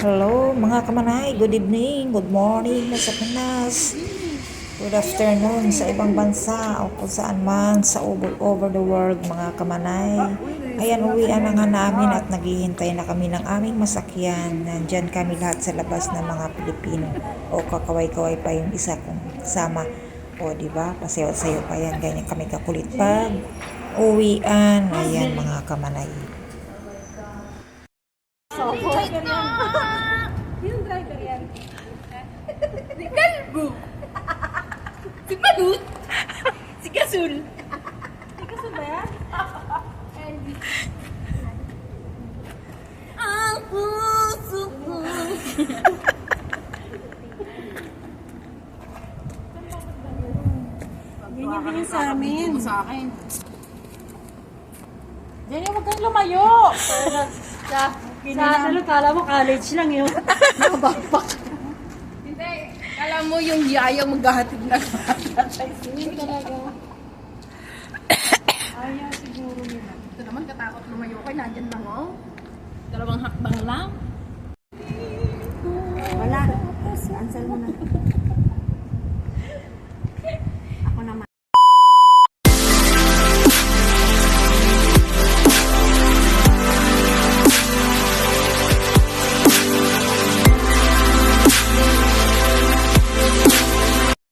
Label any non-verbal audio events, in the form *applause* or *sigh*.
Hello mga kamanay, good evening, good morning nasa Pinas. Good afternoon sa ibang bansa o kung saan man sa over, over the world mga kamanay. Ayan, uwian na nga namin at naghihintay na kami ng aming masakyan. Nandyan kami lahat sa labas ng mga Pilipino. O kakaway-kaway pa yung isa kong sama. O di ba pasayaw-sayaw pa yan. Ganyan kami kakulit pag uwian. Ayan mga kamanay. Sopo. Kalbo. Si Malut. Si Gasul. Si Gasul ba yan? Ang puso ko. Binibigyan sa amin. sa akin. Jenny, huwag kang lumayo. Sa, sa, Pinanalo, kala mo college lang yun. *laughs* Nakabakbak. Mo yung yayang maghahatid ng Hindi talaga. Ayaw siguro yun. Ito naman katakot lumayo kay nandyan lang oh. Dalawang hakbang lang.